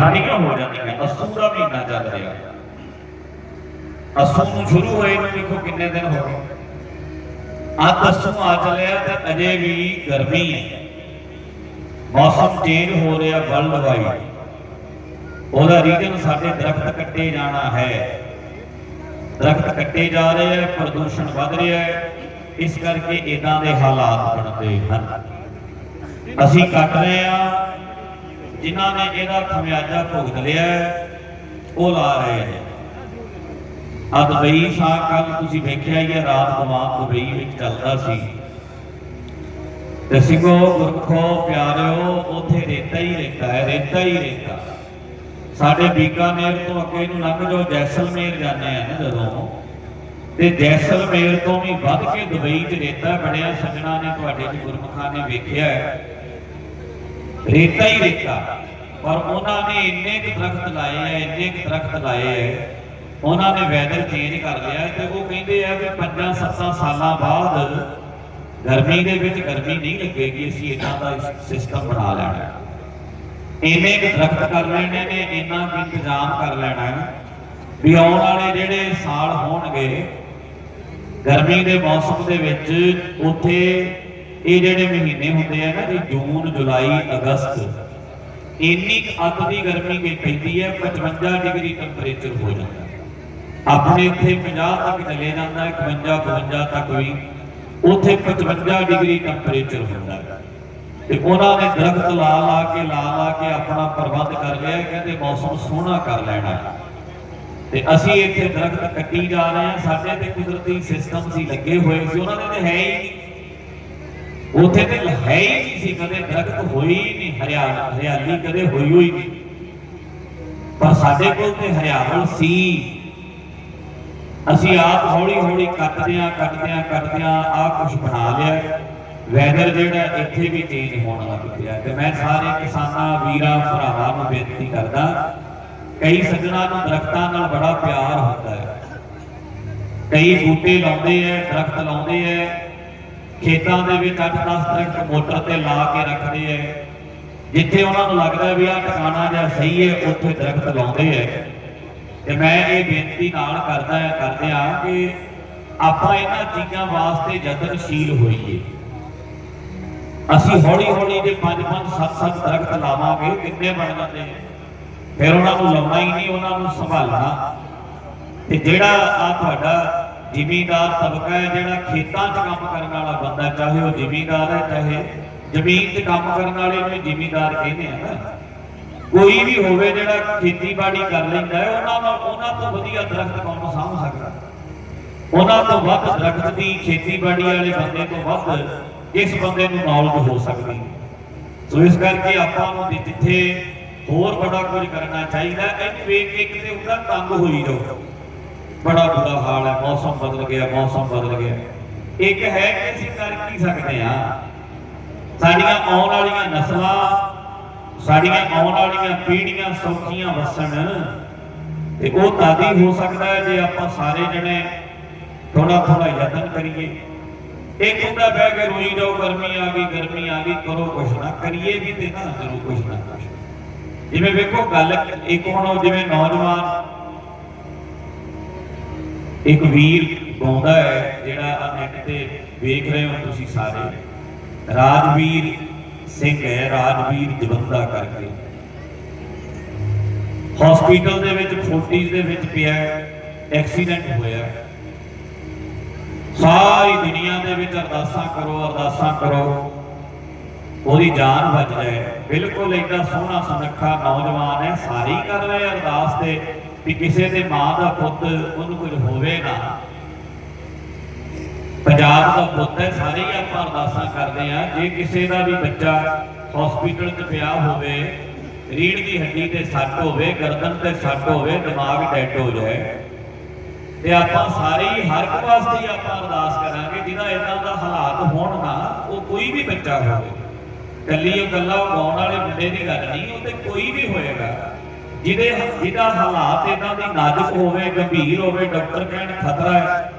ਸਾਰੀਆਂ ਹੋ ਜਾਂਦੀਆਂ ਅਸੂ ਦਾ ਮਹੀਨਾ ਚੱਲ ਰਿਹਾ। ਅਸੂ ਨੂੰ ਸ਼ੁਰੂ ਹੋਏ ਨੂੰ ਦੇਖੋ ਕਿੰਨੇ ਦਿਨ ਹੋ ਗਏ। ਅੱਜ ਅਸੂ ਆ ਚੱਲਿਆ ਤੇ ਅਜੇ ਵੀ ਗਰਮੀ ਹੈ। ਮੌਸਮ ਚੇਂਜ ਹੋ ਰਿਹਾ ਵਰਲਡ ਵਾਈਡ ਉਹਦਾ ਰੀਜਨ ਸਾਡੇ ਦਰਖਤ ਕੱਟੇ ਜਾਣਾ ਹੈ। ਦਰਖਤ ਕੱਟੇ ਜਾ ਰਹੇ ਹੈ, ਪ੍ਰਦੂਸ਼ਣ ਵੱਧ ਰਿਹਾ ਹੈ। ਇਸ ਕਰਕੇ ਇਦਾਂ ਦੇ ਹਾਲਾਤ ਬਣਦੇ ਹਨ। ਅਸੀਂ ਕੱਟ ਰਹੇ ਆ ਜਿਨ੍ਹਾਂ ਨੇ ਇਹਦਾ ਖਮਿਆਜਾ ਭੁਗਤ ਲਿਆ ਉਹ ਲਾ ਰਹੇ ਨੇ। ਆ ਦੁਬਈ ਸਾਂ ਕੱਲ ਤੁਸੀਂ ਵੇਖਿਆ ਹੀ ਹੈ, ਰਾਤ ਦਿਮਾਗ ਦੁਬਈ ਵਿੱਚ ਚੱਲਦਾ ਸੀ। ਤੇ ਗੁਰਖੋ ਪਿਆਰਿਓ, ਉਥੇ ਰੇਤਾ ਹੀ ਰੇਤਾ ਹੈ, ਰੇਤਾ ਹੀ ਰੇਤਾ। ਸਾਡੇ ਬੀਕਾਨੇਰ ਤੋਂ ਅੱਗੇ ਨੂੰ ਲੰਘ ਜਾਓ, ਜੈਸਲਮੇਰ ਜਾਂਦੇ ਆ ਨਾ ਜਦੋਂ। ਤੇ ਜੈਸਲਮੇਰ ਤੋਂ ਵੀ ਵੱਧ ਕੇ ਦੁਬਈ 'ਚ ਰੇਤਾ ਬਣਿਆ ਸੱਜਣਾ ਨੇ ਤੁਹਾਡੇ ਚ ਗੁਰਮੁਖਾਂ ਨੇ ਵੇਖਿਆ ਹੈ। ਰੇਤਾ ਹੀ ਰੇਤਾ। ਪਰ ਉਹਨਾਂ ਨੇ ਇੰਨੇ ਕੁ ਦਰਖਤ ਲਾਏ ਐ ਇੰਨੇ ਕੁ ਦਰਖਤ ਲਾਏ ਐ ਉਹਨਾਂ ਨੇ ਵੈਦਰ ਚੇਂਜ ਕਰ ਲਿਆ ਤੇ ਉਹ ਕਹਿੰਦੇ ਆ ਵੀ 5-7 ਸਾਲਾਂ ਬਾਅਦ ਗਰਮੀ ਦੇ ਵਿੱਚ ਗਰਮੀ ਨਹੀਂ ਲੱਗੇਗੀ, ਅਸੀਂ ਇਦਾਂ ਦਾ ਸਿਸਟਮ ਬਣਾ ਲੈਣਾ ਇੰਨੇ ਕੁ ਦਰਖਤ ਕਰ ਲੈਣੇ ਨੇ, ਇੰਨਾ ਕੁ ਇੰਤਜ਼ਾਮ ਕਰ ਲੈਣਾ ਵੀ ਆਉਣ ਵਾਲੇ ਜਿਹੜੇ ਸਾਲ ਹੋਣਗੇ, ਗਰਮੀ ਦੇ ਮੌਸਮ ਦੇ ਵਿੱਚ ਉੱਥੇ ਇਹ ਜਿਹੜੇ ਮਹੀਨੇ ਹੁੰਦੇ ਆ ਨਾ ਜੀ, ਜੂਨ, ਜੁਲਾਈ, ਅਗਸਤ, ਇੰਨੀ ਕੁ ਅੱਤ ਦੀ ਗਰਮੀ ਕਿ ਪੈਂਦੀ ਹੈ 55 ਡਿਗਰੀ ਟੈਂਪਰੇਚਰ ਹੋ ਜਾਂਦਾ। ਆਪਣੇ ਇੱਥੇ 50 ਤੱਕ ਚਲੇ ਜਾਂਦਾ ਹੈ 51 52 ਤੱਕ ਵੀ, ਉੱਥੇ 55 ਡਿਗਰੀ ਟੈਂਪਰੇਚਰ ਹੁੰਦਾ ਹੈ। ਤੇ ਉਹਨਾਂ ਨੇ ਦਰਖਤ ਲਾ ਲਾ ਕੇ, ਲਾ ਲਾ ਕੇ ਆਪਣਾ ਪ੍ਰਬੰਧ ਕਰ ਲਿਆ, ਕਹਿੰਦੇ ਮੌਸਮ ਸੋਹਣਾ ਕਰ ਲੈਣਾ ਹੈ। ਤੇ ਅਸੀਂ ਇੱਥੇ ਦਰਖਤ ਕੱਟੀ ਜਾ ਰਹੇ ਹਾਂ, ਸਾਡੇ ਤੇ ਕੁਦਰਤੀ ਸਿਸਟਮ ਸੀ, ਲੱਗੇ ਹੋਏ ਸੀ, ਉਹਨਾਂ ਦੇ ਤੇ ਹੈ ਹੀ ਨਹੀਂ। ਉੱਥੇ ਤੇ ਹੈ ਹੀ ਨਹੀਂ ਸੀ, ਕਦੇ ਦਰਖਤ ਹੋਈ ਨਹੀਂ ਹਰਿਆਲ ਹਰਿਆਲੀ ਕਦੇ ਹੋਈ ਹੋਈ ਨਹੀਂ। ਪਰ ਸਾਡੇ ਕੋਲ ਤੇ ਹਰਿਆਵਲ ਸੀ। ਅਸੀਂ ਆਪ ਹੌਲੀ ਹੌਲੀ ਕੱਟਦੇ ਆ ਕੱਟਦੇ ਆ ਕੱਟਦੇ ਆ ਆ ਕੁਝ ਬਣਾ ਲਿਆ। ਵੈਦਰ ਜਿਹੜਾ ਇੱਥੇ ਵੀ ਚੇਂਜ ਹੋਣ ਲੱਗ ਪਿਆ। ਤੇ ਮੈਂ ਸਾਰੇ ਕਿਸਾਨਾਂ, ਵੀਰਾਂ, ਭਰਾਵਾਂ ਨੂੰ ਬੇਨਤੀ ਕਰਦਾ, ਕਈ ਸੱਜਣਾ ਨੂੰ ਦਰਖਤਾਂ ਨਾਲ ਬੜਾ ਪਿਆਰ ਹੁੰਦਾ ਹੈ। ਕਈ ਬੂਟੇ ਲਾਉਂਦੇ ਐ ਦਰਖਤ ਲਾਉਂਦੇ ਐ ਖੇਤਾਂ ਦੇ ਵਿੱਚ 8-10 ਦਰਖਤ ਮੋਟਰ ਤੇ ਲਾ ਕੇ ਰੱਖਦੇ ਐ। ਜਿੱਥੇ ਉਹਨਾਂ ਨੂੰ ਲੱਗਦਾ ਵੀ ਆਹ ਟਿਕਾਣਾ ਜਾਂ ਸਹੀ ਹੈ ਉੱਥੇ ਦਰਖਤ ਲਾਉਂਦੇ ਐ। ਤੇ ਮੈਂ ਇਹ ਬੇਨਤੀ ਨਾਲ ਕਰਦਾ ਕਰਦੇ ਆ ਕਿ ਆਪਾਂ ਇਹਨਾਂ ਚੀਜ਼ਾਂ ਵਾਸਤੇ ਯਤਨਸ਼ੀਲ ਹੋਈਏ। ਅਸੀਂ ਹੌਲੀ ਹੌਲੀ ਦੇ 5-5 7-7 ਦਰਖਤ ਲਾਵਾਂਗੇ, ਕਿੰਨੇ ਬਣ ਜਾਂਦੇ ਆ ਫਿਰ ਉਹਨਾਂ ਨੂੰ ਲਾਉਣਾ ਹੀ ਨਹੀਂ, ਉਹਨਾਂ ਨੂੰ ਸੰਭਾਲਣਾ। ਤੇ ਜਿਹੜਾ ਆ ਤੁਹਾਡਾ ਜ਼ਿਮੀਂਦਾਰ ਤਬਕਾ ਹੈ ਜਿਹੜਾ ਖੇਤਾਂ 'ਚ ਕੰਮ ਕਰਨ ਵਾਲਾ ਬੰਦਾ ਚਾਹੇ ਉਹ ਜ਼ਿਮੀਂਦਾਰ ਹੈ, ਚਾਹੇ ਜ਼ਮੀਨ 'ਤੇ ਕੰਮ ਕਰਨ ਵਾਲੇ ਨੂੰ, ਜ਼ਿਮੀਂਦਾਰ ਕਹਿੰਦੇ ਆ ਨਾ। ਕੋਈ ਵੀ ਹੋਵੇ ਜਿਹੜਾ ਖੇਤੀਬਾੜੀ ਕਰ ਲੈਂਦਾ ਹੈ, ਉਹਨਾਂ ਨਾਲ ਉਹਨਾਂ ਤੋਂ ਵਧੀਆ ਦਰਖਤ ਕੌਣ ਸਾਂਭ ਸਕਦਾ? ਉਹਨਾਂ ਤੋਂ ਵੱਧ ਦਰਖਤ ਦੀ ਖੇਤੀਬਾੜੀ ਵਾਲੇ ਬੰਦੇ ਤੋਂ ਵੱਧ ਇਸ ਬੰਦੇ ਨੂੰ ਨੌਲੇਜ ਹੋ ਸਕਦੀ ਸੋ ਇਸ ਕਰਕੇ ਆਪਾਂ ਨੂੰ ਜਿੱਥੇ ਹੋਰ ਬੜਾ ਕੁਝ ਕਰਨਾ ਚਾਹੀਦਾ ਇਹਨੂੰ ਵੇਖ ਕੇ ਕਿਤੇ ਉਹਦਾ ਤੰਗ ਹੋਈ ਜਾਓ। ਬੜਾ ਬੁਰਾ ਹਾਲ ਹੈ, ਮੌਸਮ ਬਦਲ ਗਿਆ, ਮੌਸਮ ਬਦਲ ਗਿਆ। ਇੱਕ ਹੈ ਕਿ ਅਸੀਂ ਕਰ ਕੀ ਸਕਦੇ ਆ ਸਾਡੀਆਂ ਆਉਣ ਵਾਲੀਆਂ ਨਸਲਾਂ, ਸਾਡੀਆਂ ਆਉਣ ਵਾਲੀਆਂ ਪੀੜ੍ਹੀਆਂ ਸੌਖੀਆਂ ਵਸਣ। ਤੇ ਉਹ ਤਾਦੀ ਹੋ ਸਕਦਾ ਹੈ ਜੇ ਆਪਾਂ ਸਾਰੇ ਜਣੇ ਥੋੜਾ ਥੋੜਾ ਯਤਨ ਕਰੀਏ। ਇੱਕ ਹੁੰਦਾ ਬਹਿ ਕੇ ਰੋਈ ਜਾਓ, ਗਰਮੀ ਆ ਗਈ, ਗਰਮੀ ਆ ਗਈ, ਕਰੋ ਕੁਛ ਨਾ, ਕਰੀਏ ਵੀ ਤੇ ਨਾ ਕਰੋ ਕੁਛ ਨਾ ਕੁਛ ਜਿਵੇਂ ਵੇਖੋ ਗੱਲ ਇੱਕ ਹੁਣ ਜਿਵੇਂ ਨੌਜਵਾਨ ਇੱਕ ਵੀਰ ਗਾਉਂਦਾ ਹੈ, ਜਿਹੜਾ ਆ ਨੈਟ ਤੇ ਵੇਖ ਰਹੇ ਹੋ ਤੁਸੀਂ ਸਾਰੇ। ਰਾਜਵੀਰ ਸਿੰਘ ਹੈ, ਰਾਜਵੀਰ ਜਵੰਦਾ ਕਰਕੇ। ਹਸਪੀਟਲ ਦੇ ਵਿੱਚ ਫੋਰਟੀਜ਼ ਦੇ ਵਿੱਚ ਪਿਆ ਐਕਸੀਡੈਂਟ ਹੋਇਆ ਸਾਰੀ ਦੁਨੀਆ ਦੇ ਵਿੱਚ ਅਰਦਾਸਾਂ ਕਰੋ ਅਰਦਾਸਾਂ ਕਰੋ। ਉਹਦੀ ਜਾਨ ਬਚ ਜਾਏ। ਬਿਲਕੁਲ ਏਡਾ ਸੋਹਣਾ ਸੁਨੱਖਾ ਨੌਜਵਾਨ ਹੈ, ਸਾਰੇ ਕਰ ਰਹੇ ਅਰਦਾਸ ਤੇ। ਵੀ ਕਿਸੇ ਦੇ ਮਾਂ ਦਾ ਪੁੱਤ ਉਹਨੂੰ ਕੁਝ ਹੋਵੇ ਨਾ ਪੰਜਾਬ ਦਾ ਪੁੱਤ ਹੈ, ਸਾਰੇ ਹੀ ਆਪਾਂ ਅਰਦਾਸਾਂ ਕਰਦੇ ਆ ਜੇ ਕਿਸੇ ਦਾ ਵੀ ਬੱਚਾ ਹਸਪੀਟਲ 'ਚ ਪਿਆ ਹੋਵੇ ਰੀੜ ਦੀ ਹੱਡੀ ਤੇ ਸੱਟ ਹੋਵੇ, ਗਰਦਨ ਤੇ ਸੱਟ ਹੋਵੇ, ਦਿਮਾਗ ਡੈਡ ਹੋ ਜਾਏ, ਤੇ ਆਪਾਂ ਸਾਰੇ ਹੀ ਹਰ ਇੱਕ ਵਾਸਤੇ ਆਪਾਂ ਅਰਦਾਸ ਕਰਾਂਗੇ, ਜਿਹਦਾ ਇਦਾਂ ਦਾ ਹਾਲਾਤ ਹੋਣ ਨਾ, ਉਹ ਕੋਈ ਵੀ ਬੱਚਾ ਹੋਵੇ। ਕੱਲੀ ਉਹ ਗੱਲਾਂ ਗਾਉਣ ਵਾਲੇ ਮੁੰਡੇ ਦੀ ਗੱਲ ਨਹੀਂ, ਉਹ ਤੇ ਕੋਈ ਵੀ ਹੋਏਗਾ। ਜਿਹਦੇ ਜਿਹਦਾ ਹਾਲਾਤ ਇਦਾਂ ਦੀ ਨਾਜ਼ੁਕ ਹੋਵੇ, ਗੰਭੀਰ ਹੋਵੇ, ਡਾਕਟਰ ਕਹਿਣ ਖਤਰਾ ਹੈ।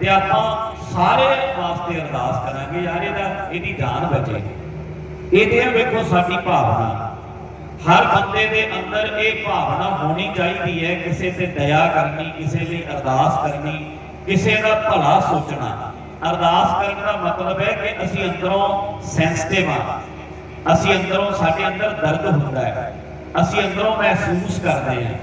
ਤੇ ਆਪਾਂ ਸਾਰੇ ਵਾਸਤੇ ਅਰਦਾਸ ਕਰਾਂਗੇ, ਯਾਰ ਇਹਦਾ ਇਹਦੀ ਜਾਨ ਬਚੇ। ਇਹਦੇ ਵੇਖੋ ਸਾਡੀ ਭਾਵਨਾ। ਹਰ ਬੰਦੇ ਦੇ ਅੰਦਰ ਇਹ ਭਾਵਨਾ ਹੋਣੀ ਚਾਹੀਦੀ ਹੈ, ਕਿਸੇ ਤੇ ਦਇਆ ਕਰਨੀ, ਕਿਸੇ ਲਈ ਅਰਦਾਸ ਕਰਨੀ, ਕਿਸੇ ਦਾ ਭਲਾ ਸੋਚਣਾ। ਅਰਦਾਸ ਕਰਨ ਦਾ ਮਤਲਬ ਹੈ ਕਿ ਅਸੀਂ ਅੰਦਰੋਂ ਸੈਂਸਿਟਿਵ ਆ ਅਸੀਂ ਅੰਦਰੋਂ ਸਾਡੇ ਅੰਦਰ ਦਰਦ ਹੁੰਦਾ ਹੈ। ਅਸੀਂ ਅੰਦਰੋਂ ਮਹਿਸੂਸ ਕਰਦੇ ਹਾਂ।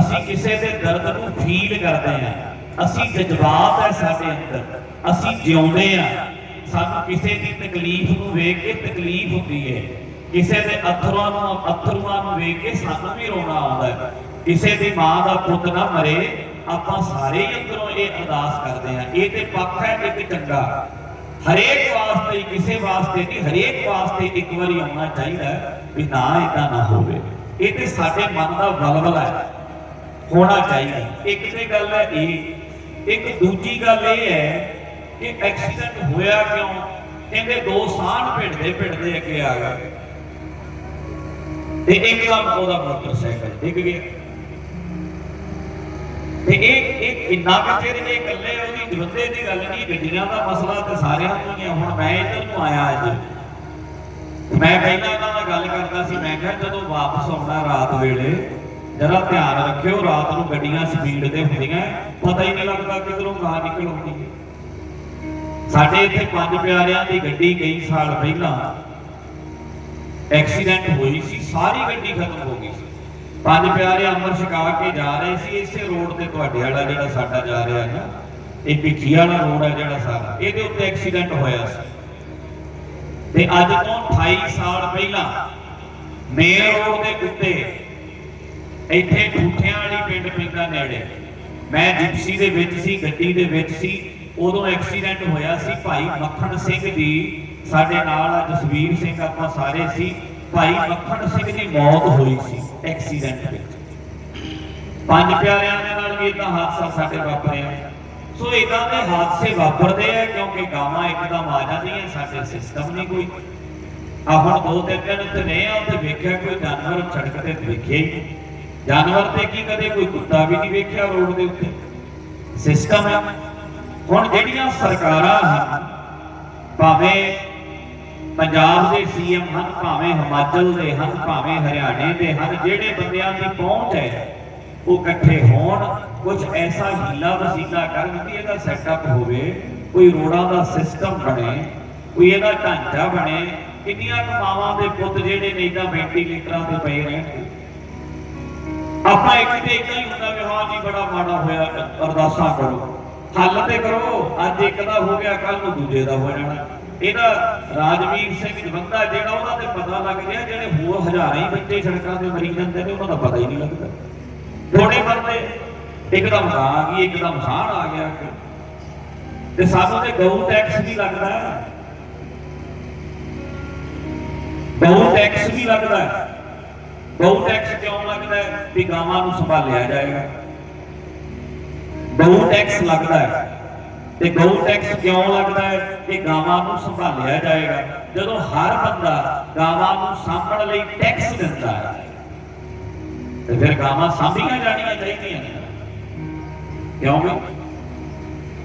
ਅਸੀਂ ਕਿਸੇ ਦੇ ਦਰਦ ਨੂੰ ਫੀਲ ਕਰਦੇ ਹਾਂ। ਅਸੀਂ ਜਜ਼ਬਾਤ ਹੈ ਸਾਡੇ ਅੰਦਰ। ਅਸੀਂ ਜਿਉਂਦੇ ਹਾਂ। ਸਾਨੂੰ ਕਿਸੇ ਦੀ ਤਕਲੀਫ ਨੂੰ ਵੇਖ ਕੇ ਤਕਲੀਫ ਹੁੰਦੀ ਹੈ। ਕਿਸੇ ਦੇ ਅਥਰੂਆਂ ਨੂੰ ਅਥਰੂਆਂ ਨੂੰ ਵੇਖ ਕੇ ਸਾਨੂੰ ਵੀ ਰੋਣਾ ਆਉਂਦਾ ਹੈ। ਕਿਸੇ ਦੀ ਮਾਂ ਦਾ ਪੁੱਤ ਨਾ ਮਰੇ, ਆਪਾਂ ਸਾਰੇ ਹੀ ਅੰਦਰੋਂ ਇਹ ਅਰਦਾਸ ਕਰਦੇ ਹਾਂ। ਇਹ ਤੇ ਪੱਖ ਹੈ, ਇੱਕ ਚੰਗਾ। ਹਰੇਕ ਵਾਸਤੇ, ਕਿਸੇ ਵਾਸਤੇ ਨਹੀਂ, ਹਰੇਕ ਵਾਸਤੇ ਇੱਕ ਵਾਰੀ ਆਉਣਾ ਚਾਹੀਦਾ ਵੀ ਨਾ ਇਦਾਂ ਨਾ ਹੋਵੇ। ਇਹ ਤੇ ਸਾਡੇ ਮਨ ਦਾ ਵਲਵਲਾ ਹੈ। ਹੋਣਾ ਚਾਹੀਦਾ। ਇੱਕ ਤੇ ਗੱਲ ਹੈ ਇਹ। ਇੱਕ ਦੂਜੀ ਗੱਲ ਇਹ ਹੈ ਕਿ ਐਕਸੀਡੈਂਟ ਹੋਇਆ ਕਿਉਂ? ਕਹਿੰਦੇ ਦੋ ਸਾਹਣ ਭਿੜਦੇ ਭਿੜਦੇ ਅੱਗੇ ਆ ਗਏ। ਤੇ ਇੱਕਦਮ ਉਹਦਾ ਮੋਟਰਸਾਈਕਲ, ਡਿੱਗ ਗਿਆ। ਤੇ ਇਹ ਇਹ ਇੰਨਾ ਕੁ ਚਿਰ ਇਕੱਲੇ ਉਹਦੀ ਜੁੱਤੇ ਦੀ ਗੱਲ ਨਹੀਂ, ਗੱਡੀਆਂ ਦਾ ਮਸਲਾ ਤੇ ਸਾਰਿਆਂ ਨੂੰ ਹੀ ਹੈ। ਹੁਣ ਮੈਂ ਇੱਧਰ ਨੂੰ ਆਇਆ ਅੱਜ। ਮੈਂ ਪਹਿਲਾਂ ਇਹਨਾਂ ਨਾਲ ਗੱਲ ਕਰਦਾ ਸੀ, ਮੈਂ ਕਿਹਾ ਜਦੋਂ ਵਾਪਸ ਆਉਣਾ ਰਾਤ ਵੇਲੇ, ਜਰਾ ਧਿਆਨ ਰੱਖਿਓ, ਰਾਤ ਨੂੰ ਗੱਡੀਆਂ ਸਪੀਡ ਤੇ ਹੁੰਦੀਆਂ, ਪਤਾ ਹੀ ਨਹੀਂ ਲੱਗਦਾ ਕਿਧਰੋਂ ਗਾਹ ਨਿਕਲ ਆਉਂਦੀ ਹੈ। ਸਾਡੇ ਇੱਥੇ ਪੰਜ ਪਿਆਰਿਆਂ ਦੀ ਗੱਡੀ ਕਈ ਸਾਲ ਪਹਿਲਾਂ ਐਕਸੀਡੈਂਟ ਹੋਈ ਸੀ, ਸਾਰੀ ਗੱਡੀ ਖਤਮ ਹੋ ਗਈ ਸੀ। ਪੰਜ ਪਿਆਰੇ ਅੰਮ੍ਰਿਤ ਛਕਾ ਕੇ ਜਾ ਰਹੇ ਸੀ, ਇਸੇ ਰੋਡ ਤੇ ਤੁਹਾਡੇ ਵਾਲਾ ਜਿਹੜਾ ਸਾਡਾ ਜਾ ਰਿਹਾ ਹੈ ਨਾ, ਇਹ ਭਿੱਖੀ ਵਾਲਾ ਰੋਡ ਹੈ ਜਿਹੜਾ ਸਾਰਾ, ਇਹਦੇ ਉੱਤੇ ਐਕਸੀਡੈਂਟ ਹੋਇਆ ਸੀ। ਤੇ ਅੱਜ ਤੋਂ 28 ਸਾਲ ਪਹਿਲਾਂ ਮੇਨ ਰੋਡ ਦੇ ਉੱਤੇ ਇੱਥੇ ਠੂਠਿਆਂ ਵਾਲੀ ਪਿੰਡ ਪੈਂਦਾ ਨੇੜੇ। ਮੈਂ ਜਿਪਸੀ ਦੇ ਵਿੱਚ ਸੀ, ਗੱਡੀ ਦੇ ਵਿੱਚ ਸੀ, ਉਦੋਂ ਐਕਸੀਡੈਂਟ ਹੋਇਆ ਸੀ। ਭਾਈ ਮੱਖਣ ਸਿੰਘ ਜੀ ਸਾਡੇ ਨਾਲ ਆ, ਜਸਵੀਰ ਸਿੰਘ ਆਪਾਂ ਸਾਰੇ ਸੀ। ਭਾਈ ਮੱਖਣ ਸਿੰਘ ਦੀ ਮੌਤ ਹੋਈ ਸੀ ਐਕਸੀਡੈਂਟ ਵਿੱਚ। ਪੰਜ ਪਿਆਰਿਆਂ ਦੇ ਨਾਲ ਵੀ ਇਦਾਂ ਹਾਦਸਾ ਸਾਡੇ ਵਾਪਰਿਆ। ਸੋ ਇਦਾਂ ਦੇ ਹਾਦਸੇ ਵਾਪਰਦੇ ਆ ਕਿਉਂਕਿ ਗਾਵਾਂ ਇੱਕਦਮ ਆ ਜਾਂਦੀਆਂ, ਸਾਡੇ ਸਿਸਟਮ ਨਹੀਂ ਕੋਈ। ਆ ਹੁਣ ਦੋ ਤਿੰਨ ਦਿਨ ਉੱਤੇ ਨਹੀਂ ਆ, ਉੱਥੇ ਵੇਖਿਆ ਕੋਈ ਜਾਨਵਰ ਸੜਕ ਤੇ ਵੇਖਿਆ ਜਾਨਵਰ ਤੇ ਕੀ ਕਦੇ ਕੋਈ ਕੁੱਤਾ ਵੀ ਨਹੀਂ ਵੇਖਿਆ ਰੋਡ ਦੇ ਉੱਤੇ। ਸਿਸਟਮ ਹੈ ਹੁਣ ਜਿਹੜੀਆਂ ਸਰਕਾਰਾਂ ਹਨ, ਭਾਵੇਂ ਪੰਜਾਬ ਦੇ ਸੀਐਮ ਹਨ, ਭਾਵੇਂ ਹਿਮਾਚਲ ਦੇ ਹਨ, ਭਾਵੇਂ ਹਰਿਆਣੇ ਦੇ ਹਨ, ਜਿਹੜੇ ਬੰਦਿਆਂ ਦੀ ਪਹੁੰਚ ਹੈ ਉਹ ਇਕੱਠੇ ਹੋਣ ਕੁਝ ਐਸਾ ਹੀਲਾ ਵਸੀਲਾ ਕਰਨ ਕਿ ਇਹਦਾ ਸੈਟਅਪ ਹੋਵੇ, ਕੋਈ ਰੋਡਾਂ ਦਾ ਸਿਸਟਮ ਬਣੇ, ਕੋਈ ਇਹਦਾ ਢਾਂਚਾ ਬਣੇ, ਕਿੰਨੀਆਂ ਕੁ ਦੇ ਪੁੱਤ ਜਿਹੜੇ ਨਹੀਂ ਤਾਂ ਵੈਂਟੀਲੇਟਰਾਂ ਤੇ ਪਏ ਰਹਿਣਗੇ ਆਪਾਂ ਇੱਕ ਤੇ ਇੱਕ ਹੀ ਹੁੰਦਾ ਵੀ ਹਾਂ ਜੀ, ਬੜਾ ਮਾੜਾ ਹੋਇਆ, ਅਰਦਾਸਾਂ ਕਰੋ। ਹੱਲ ਤੇ ਕਰੋ, ਅੱਜ ਇੱਕ ਦਾ ਹੋ ਗਿਆ ਕੱਲ ਨੂੰ ਦੂਜੇ ਦਾ ਹੋ ਜਾਣਾ। ਇਹਦਾ ਰਾਜਵੀਰ ਸਿੰਘ ਜਵੰਦਾ ਜਿਹੜਾ ਉਹਨਾਂ ਤੇ ਪਤਾ ਲੱਗ ਗਿਆ, ਜਿਹੜੇ ਹੋਰ ਹਜ਼ਾਰਾਂ ਹੀ ਬੱਚੇ ਸੜਕਾਂ ਤੇ ਮਰੀ ਜਾਂਦੇ ਨੇ, ਉਹਨਾਂ ਦਾ ਪਤਾ ਹੀ ਨਹੀਂ ਲੱਗਦਾ। ਥੋੜੇ ਬੰਦੇ ਇੱਕਦਮ ਆ ਗਈ, ਇੱਕਦਮ ਸਾਹ ਆ ਗਿਆ। ਤੇ ਸਾਨੂੰ ਤੇ ਗਊ ਟੈਕਸ ਵੀ ਲੱਗਦਾ। ਗਊ ਟੈਕਸ ਵੀ ਲੱਗਦਾ। ਗਊ ਟੈਕਸ ਕਿਉਂ ਲੱਗਦਾ? ਵੀ ਗਾਵਾਂ ਨੂੰ ਸੰਭਾਲਿਆ ਜਾਏਗਾ। ਗਊ ਟੈਕਸ ਲੱਗਦਾ। ਹੈ ਤੇ ਗਊ ਟੈਕਸ ਕਿਉਂ ਲੱਗਦਾ? ਹੈ ਕਿ ਗਾਵਾਂ ਨੂੰ ਸੰਭਾਲਿਆ ਜਾਏਗਾ। ਜਦੋਂ ਹਰ ਬੰਦਾ ਗਾਵਾਂ ਨੂੰ ਸਾਂਭਣ ਲਈ ਟੈਕਸ ਦਿੰਦਾ ਹੈ ਤੇ ਫਿਰ ਗਾਵਾਂ ਸਾਂਭੀਆਂ ਜਾਣੀਆਂ ਚਾਹੀਦੀਆਂ ਨੇ। ਕਿਉਂਕਿ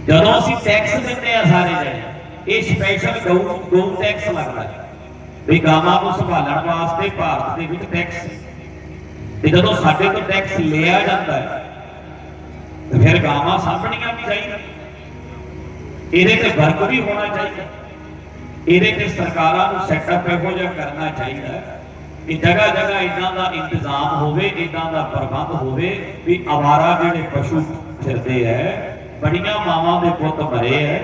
ਜਦੋਂ ਅਸੀਂ ਟੈਕਸ ਦਿੰਦੇ ਆ ਸਾਰੇ ਜਣੇ, ਇਹ ਸਪੈਸ਼ਲ ਗਊ ਗਊ ਟੈਕਸ ਲੱਗਦਾ। ਹੈ ਵੀ ਗਾਵਾਂ ਨੂੰ ਸੰਭਾਲਣ ਵਾਸਤੇ ਭਾਰਤ ਦੇ ਵਿੱਚ ਟੈਕਸ ਤੇ ਜਦੋਂ ਸਾਡੇ ਤੋਂ ਟੈਕਸ ਲਿਆ ਜਾਂਦਾ ਹੈ, ਤੇ ਫਿਰ ਗਾਵਾਂ ਸਾਂਭਣੀਆਂ ਵੀ ਚਾਹੀਦੀਆਂ। ਇਹਦੇ ਤੇ ਵਰਕ ਵੀ ਹੋਣਾ ਚਾਹੀਦਾ। ਇਹਦੇ ਤੇ ਸਰਕਾਰਾਂ ਨੂੰ ਸੈਟਅਪ ਇਹੋ ਜਿਹਾ ਕਰਨਾ ਚਾਹੀਦਾ ਕਿ ਜਗ੍ਹਾ ਜਗ੍ਹਾ ਇਦਾਂ ਦਾ ਇੰਤਜ਼ਾਮ ਹੋਵੇ, ਇਦਾਂ ਦਾ ਪ੍ਰਬੰਧ ਹੋਵੇ ਵੀ ਆਵਾਰਾ ਜਿਹੜੇ ਪਸ਼ੂ ਫਿਰਦੇ ਐ, ਬੜੀਆਂ ਮਾਵਾਂ ਦੇ ਪੁੱਤ ਮਰੇ ਐ,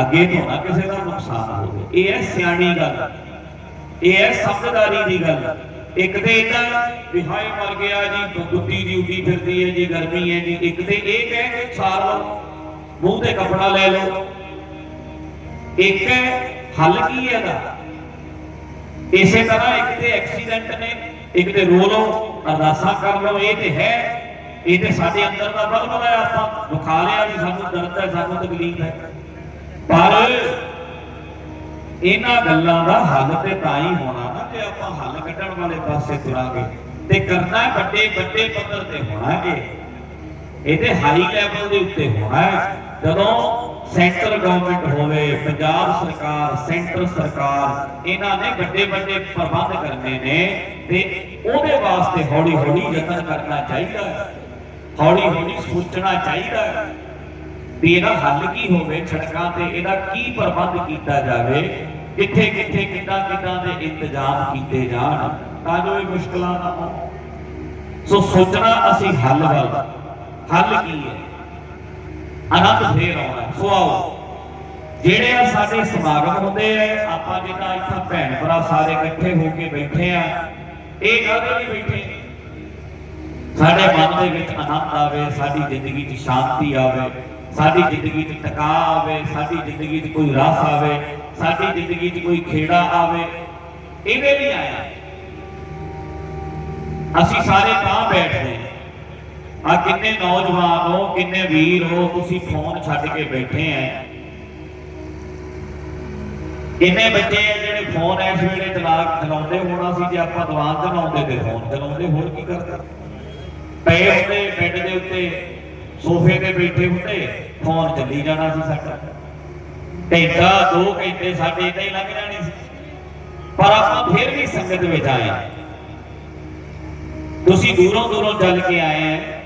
ਅੱਗੇ ਤੋਂ ਨਾ ਕਿਸੇ ਦਾ ਨੁਕਸਾਨ ਹੋਵੇ। ਇਹ ਹੈ ਸਿਆਣੀ ਗੱਲ, ਇਹ ਹੈ ਸਮਝਦਾਰੀ ਦੀ ਗੱਲ। ਇੱਕ ਤੇ ਇਹਦਾ ਵੀ ਹਾਏ ਮਰ ਗਿਆ ਜੀ ਗੁੱਡੀ ਦੀ ਉੱਡੀ ਫਿਰਦੀ ਹੈ ਜੀ ਗਰਮੀ ਹੈ ਜੀ। ਇੱਕ ਤੇ ਇਹ ਕਹਿ ਕੇ ਸਾਰ ਲਓ, ਮੂੰਹ ਤੇ ਕੱਪੜਾ ਲੈ ਲਓ। ਇੱਕ ਹੱਲ ਕੀ ਹੈ ਇਹਦਾ? ਇਸੇ ਤਰ੍ਹਾਂ ਇੱਕ ਤੇ ਐਕਸੀਡੈਂਟ ਨੇ, ਇੱਕ ਤੇ ਰੋ ਲਓ, ਅਰਦਾਸਾਂ ਕਰ ਲਓ, ਇਹ ਤੇ ਹੈ। ਇਹ ਤੇ ਸਾਡੇ ਅੰਦਰ ਦਾ ਬਲਬਲਾ ਹੈ ਆਪਾਂ ਵਿਖਾ ਲਿਆ ਵੀ ਸਾਨੂੰ ਦਰਦ ਹੈ, ਸਾਨੂੰ ਤਕਲੀਫ ਹੈ। ਪਰ ਇਹਨਾਂ ਗੱਲਾਂ ਦਾ ਹੱਲ ਤੇ ਤਾਂ ਹੀ ਹੋਣਾ ਨਾ ਜੇ ਆਪਾਂ ਹੱਲ ਕੱਢਣ ਵਾਲੇ ਪਾਸੇ ਤੁਰਾਂਗੇ। ਤੇ ਕਰਨਾ ਵੱਡੇ ਵੱਡੇ ਪੱਧਰ ਤੇ ਹੋਣਾ ਇਹ ਇਹ ਹਾਈ ਲੈਵਲ ਦੇ ਉੱਤੇ ਹੋਣਾ ਜਦੋਂ ਸੈਂਟਰ ਗਵਰਨਮੈਂਟ ਹੋਵੇ, ਪੰਜਾਬ ਸਰਕਾਰ, ਸੈਂਟਰ ਸਰਕਾਰ, ਇਹਨਾਂ ਨੇ ਵੱਡੇ ਵੱਡੇ ਪ੍ਰਬੰਧ ਕਰਨੇ ਨੇ ਤੇ ਉਹਦੇ ਵਾਸਤੇ ਹੌਲੀ ਹੌਲੀ ਯਤਨ ਕਰਨਾ ਚਾਹੀਦਾ ਹੈ। ਹੌਲੀ ਹੌਲੀ ਸੋਚਣਾ ਚਾਹੀਦਾ ਹੈ ਵੀ ਇਹਦਾ ਹੱਲ ਕੀ ਹੋਵੇ ਸੜਕਾਂ ਤੇ, ਇਹਦਾ ਕੀ ਪ੍ਰਬੰਧ ਕੀਤਾ ਜਾਵੇ ਕਿੱਥੇ ਕਿੱਥੇ ਕਿੱਦਾਂ ਕਿੱਦਾਂ ਦੇ ਇੰਤਜ਼ਾਮ ਕੀਤੇ ਜਾਣ, ਤਾਂ ਜੋ ਇਹ ਮੁਸ਼ਕਲਾਂ ਨਾ ਹੋਣ। ਸੋ ਸੋਚਣਾ ਅਸੀਂ ਹੱਲ ਵੱਲ, ਹੱਲ ਕੀ ਹੈ? ਆਨੰਦ ਫੇਰ ਆਉਣਾ ਸੋ ਆਓ, ਜਿਹੜੇ ਆ ਸਾਡੇ ਸਮਾਗਮ ਹੁੰਦੇ ਆ, ਆਪਾਂ ਜਿਹੜਾ ਇੱਥੇ ਭੈਣ ਭਰਾ ਸਾਰੇ ਇਕੱਠੇ ਹੋ ਕੇ ਬੈਠੇ ਆ, ਇਹ ਕਾਹਦੇ ਲਈ ਬੈਠੇ? ਸਾਡੇ ਮਨ ਦੇ ਵਿੱਚ ਆਨੰਦ ਆਵੇ, ਸਾਡੀ ਜ਼ਿੰਦਗੀ 'ਚ ਸ਼ਾਂਤੀ ਆਵੇ, ਸਾਡੀ ਜ਼ਿੰਦਗੀ 'ਚ ਟਿਕਾ ਆਵੇ, ਸਾਡੀ ਜ਼ਿੰਦਗੀ 'ਚ ਕੋਈ ਰਸ ਆਵੇ, ਸਾਡੀ ਜ਼ਿੰਦਗੀ 'ਚ ਕੋਈ ਖੇੜਾ ਆਵੇ ਇਹਦੇ ਲਈ ਆਇਆ। ਅਸੀਂ ਸਾਰੇ ਤਾਂ ਬੈਠਦੇ ਆ ਕਿੰਨੇ ਨੌਜਵਾਨ ਹੋ, ਕਿੰਨੇ ਵੀਰ ਹੋ, ਤੁਸੀਂ ਫੋਨ ਛੱਡ ਕੇ ਬੈਠੇ ਆ। ਕਿੰਨੇ ਬੱਚੇ ਆ ਜਿਹੜੇ ਫੋਨ ਇਸ ਵੇਲੇ ਚਲਾ ਚਲਾਉਂਦੇ ਹੋਣਾ ਸੀ, ਜੇ ਆਪਾਂ ਦੀਵਾਨ ਤੇ ਲਾਉਂਦੇ ਤੇ ਫੋਨ ਚਲਾਉਂਦੇ, ਹੋਰ ਕੀ ਕਰਦੇ ਪਏ ਹੁੰਦੇ ਬੈੱਡ ਦੇ ਉੱਤੇ, ਸੋਫੇ ਤੇ ਬੈਠੇ ਹੁੰਦੇ ਫੋਨ ਚੱਲੀ ਜਾਣਾ ਸੀ ਸਾਡਾ। ਘੰਟਾ, ਦੋ ਘੰਟੇ ਸਾਡੇ ਇਦਾਂ ਹੀ ਲੰਘ ਜਾਣੇ ਸੀ। ਪਰ ਆਪਾਂ ਫਿਰ ਵੀ ਸੰਗਤ ਵਿੱਚ ਆਏ ਹਾਂ। ਤੁਸੀਂ ਦੂਰੋਂ ਦੂਰੋਂ ਚੱਲ ਕੇ ਆਏ ਆ।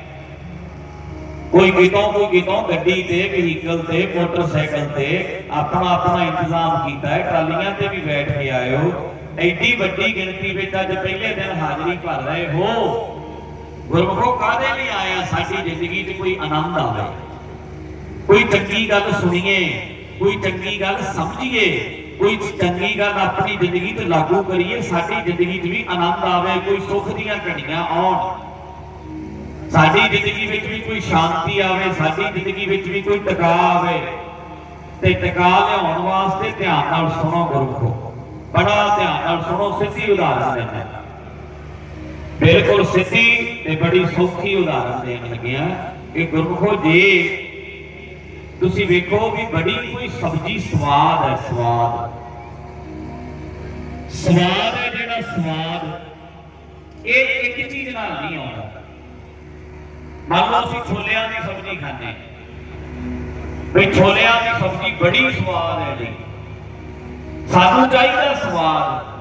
ਕੋਈ ਕਿਤੋਂ ਕੋਈ ਕਿਤੋਂ ਗੱਡੀ ਤੇ ਵਹੀਕਲ ਤੇ, ਮੋਟਰਸਾਈਕਲ ਤੇ ਆਪਣਾ ਆਪਣਾ ਇੰਤਜ਼ਾਮ ਕੀਤਾ ਹੈ। ਟਰਾਲੀਆਂ ਤੇ ਵੀ ਬੈਠ ਕੇ ਆਇਓ। ਐਡੀ ਵੱਡੀ ਗਿਣਤੀ ਵਿੱਚ ਅੱਜ ਪਹਿਲੇ ਦਿਨ ਹਾਜ਼ਰੀ ਭਰ ਰਹੇ ਹੋ। ਗੁਰਮੁਖੋ, ਕਾਹਦੇ ਲਈ ਆਏ ਆ? ਸਾਡੀ ਜ਼ਿੰਦਗੀ 'ਚ ਕੋਈ ਆਨੰਦ ਆਵੇ। ਕੋਈ ਚੰਗੀ ਗੱਲ ਸੁਣੀਏ, ਕੋਈ ਚੰਗੀ ਗੱਲ ਸਮਝੀਏ, ਕੋਈ ਚੰਗੀ ਗੱਲ ਆਪਣੀ ਜ਼ਿੰਦਗੀ 'ਚ ਲਾਗੂ ਕਰੀਏ, ਸਾਡੀ ਜ਼ਿੰਦਗੀ 'ਚ ਵੀ ਆਨੰਦ ਆਵੇ, ਕੋਈ ਸੁੱਖ ਦੀਆਂ ਘੜੀਆਂ ਆਉਣ। ਸਾਡੀ ਜ਼ਿੰਦਗੀ ਵਿੱਚ ਵੀ ਕੋਈ ਸ਼ਾਂਤੀ ਆਵੇ, ਸਾਡੀ ਜ਼ਿੰਦਗੀ ਵਿੱਚ ਵੀ ਕੋਈ ਟਿਕਾ ਆਵੇ। ਤੇ ਟਿਕਾ ਲਿਆਉਣ ਵਾਸਤੇ ਧਿਆਨ ਨਾਲ ਸੁਣੋ ਗੁਰਮੁਖੋ। ਬੜਾ ਧਿਆਨ ਨਾਲ ਸੁਣੋ, ਸਿੱਧੀ ਉਦਾਹਰਨ ਦਿੰਦਾ ਬਿਲਕੁਲ ਸਿੱਧੀ ਤੇ ਬੜੀ ਸੌਖੀ ਉਦਾਹਰਨ ਦੇਣ ਲੱਗਿਆ ਕਿ ਗੁਰਮੁਖੋ, ਜੇ ਤੁਸੀਂ ਵੇਖੋ ਵੀ ਬੜੀ ਕੋਈ ਸਬਜ਼ੀ ਸਵਾਦ ਹੈ, ਸਵਾਦ। ਸਵਾਦ ਹੈ ਜਿਹੜਾ ਸਵਾਦ, ਇਹ ਇੱਕ ਚੀਜ਼ ਨਾਲ ਨਹੀਂ ਆਉਂਦਾ। ਮੰਨ ਲਓ ਅਸੀਂ ਛੋਲਿਆਂ ਦੀ ਸਬਜ਼ੀ ਖਾਂਦੇ ਵੀ ਛੋਲਿਆਂ ਦੀ ਸਬਜ਼ੀ ਬੜੀ ਸਵਾਦ ਹੈ ਜੀ। ਸਾਨੂੰ ਚਾਹੀਦਾ ਸਵਾਦ।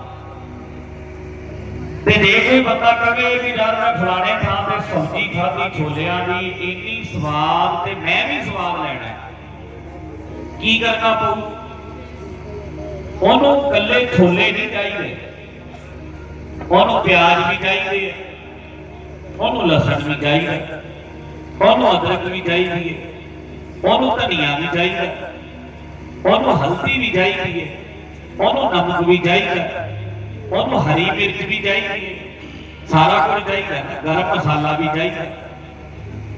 ਤੇ ਜੇ ਕੋਈ ਬੰਦਾ ਕਹੇ ਵੀ ਯਾਰ ਮੈਂ ਫਲਾਣੇ ਥਾਂ ਤੇ ਸਬਜ਼ੀ ਖਾਧੀ, ਛੋਲਿਆਂ ਦੀ ਇੰਨੀ ਸਵਾਦ ਤੇ ਮੈਂ ਵੀ ਸਵਾਦ ਲੈਣਾ ਕੀ ਕਰਨਾ ਪਊ? ਉਹਨੂੰ ਕੱਲੇ ਛੋਲੇ ਨਹੀਂ ਚਾਹੀਦੇ। ਉਹਨੂੰ ਪਿਆਜ਼ ਵੀ ਚਾਹੀਦੇ ਹੈ। ਉਹਨੂੰ ਲਸਣ ਵੀ ਚਾਹੀਦਾ ਉਹਨੂੰ ਅਦਰਕ ਵੀ ਚਾਹੀਦੀ ਹੈ ਉਹਨੂੰ ਧਨੀਆ ਵੀ ਚਾਹੀਦਾ, ਉਹਨੂੰ ਹਲਦੀ ਵੀ ਚਾਹੀਦੀ ਹੈ ਉਹਨੂੰ ਨਮਕ ਵੀ ਚਾਹੀਦਾ, ਉਹਨੂੰ ਹਰੀ ਮਿਰਚ ਵੀ ਚਾਹੀਦੀ ਹੈ ਸਾਰਾ ਕੁਝ ਚਾਹੀਦਾ, ਗਰਮ ਮਸਾਲਾ ਵੀ ਚਾਹੀਦਾ।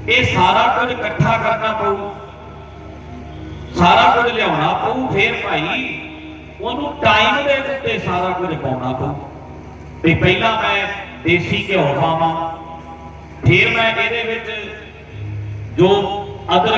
ਇਹ ਸਾਰਾ ਕੁਝ ਇਕੱਠਾ ਕਰਨਾ ਪਊ, ਸਾਰਾ ਕੁਝ ਲਿਆਉਣਾ ਪਊ, ਫੇਰ ਭਾਈ ਉਹਨੂੰ ਟਾਈਮ ਦੇ ਉੱਤੇ ਸਾਰਾ ਕੁਝ ਪਾਉਣਾ ਪਊ। ਵੀ ਪਹਿਲਾਂ ਮੈਂ ਦੇਸੀ ਘਿਓ ਪਾਵਾਂ, ਫਿਰ ਮੈਂ ਇਹਦੇ ਵਿੱਚ ਜੋ ਅਦਰਕ